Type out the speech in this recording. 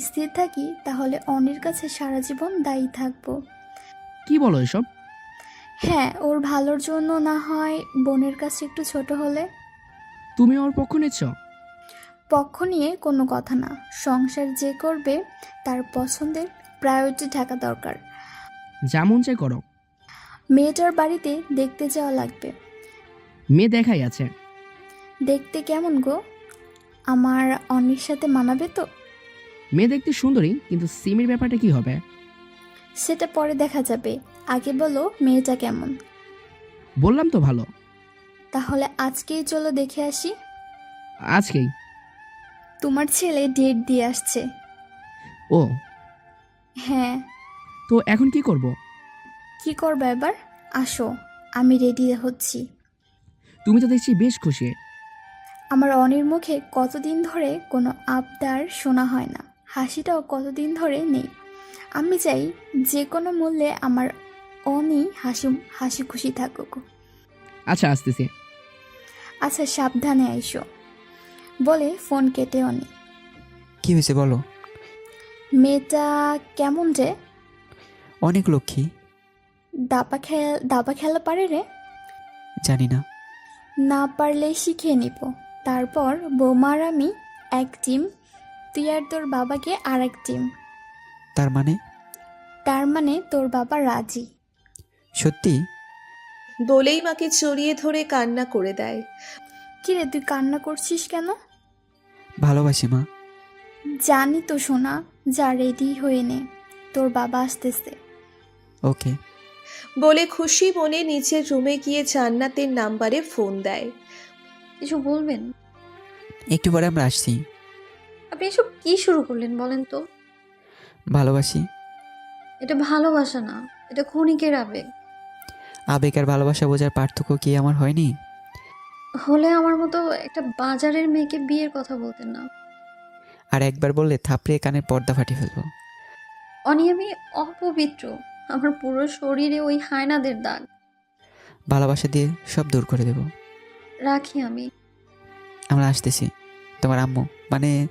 স্থির থাকি তাহলে অনির কাছে সারা জীবন দায়ী থাকব। কি বলো এসব? হ্যাঁ ওর ভালোর জন্য না হয় বোনের কাছে একটু ছোট হলে। তুমি ওর পক্ষ নিচ্ছ? পক্ষ নিয়ে কোনো কথা না। সংসার যে করবে তার পছন্দের প্রায়োরিটি থাকা দরকার। যেমন চাই করো। মেয়েটার বাড়িতে দেখতে যাওয়া লাগবে। মেয়ে দেখাই আছে। দেখতে কেমন গো? আমার অনির সাথে মানাবে তো? মেয়ে দেখতে সুন্দরী কিন্তু সিমের ব্যাপারটা কি হবে? সেটা পরে দেখা যাবে। আগে বলো মেয়েটা কেমন। বললাম তো ভালো। তাহলে আজকেই চলো দেখে আসি। আজকেই। তোমার ছেলে ডেট দিয়ে আসছে। ও। হ্যাঁ। তো এখন কি করব? কি করবে এবার? আসো আমি রেডি হচ্ছি। তুমি তো দেখছি বেশ খুশি। আমার অনির মুখে কতদিন ধরে কোনো আবদার শোনা হয় না। হাসিটাও কতদিন ধরে নেই। আমি চাই যে কোনো মূল্যে আমার অনি হাসি হাসি খুশি থাকুক। আচ্ছা আসতেছি। আচ্ছা সাবধানে আইসো। বলে ফোন কেটে অনি। কি হয়েছে বলো? মেয়েটা কেমন যে? অনেক লক্ষ্মী। দাবা খেল দাবা খেলা পারে রে? জানি না। না পারলে শিখিয়ে নিব। তারপর বৌমার আমি এক টিম তুই আর তোর বাবাকে আর এক টিম। তার মানে? তার মানে তোর বাবা রাজি। সত্যি? বলেই মাকে চড়িয়ে ধরে কান্না করে দেয়। কিরে তুই কান্না করছিস কেন? ভালোবাসি মা। জানি তো শোনা যা রেডি হয়ে নে। তোর বাবা আসতেছে। ওকে। বলে খুশি মনে নিচের রুমে গিয়ে জান্নাতের নাম্বারে ফোন দেয়। কিছু বলবেন? একটু পরে আমরা আসছি। আপনি এসব কি শুরু করলেন বলেন তো? ভালোবাসি। এটা ভালোবাসা না এটা ক্ষণিকের আবেগ। আবেগ আর ভালোবাসা বোঝার পার্থক্য কি আমার হয়নি? হলে আমার মতো একটা বাজারের মেয়েকে বিয়ের কথা বলতেন না। আর একবার বললে থাপড়ে কানের পর্দা ফাটিয়ে ফেলব। অনি আমি অপবিত্র আমার পুরো শরীরে ওই হায়নাদের দাগ। ভালোবাসা দিয়ে সব দূর করে দেব। রাখি আমি। আমরা আসতেছি। তোমার আম্মু মানে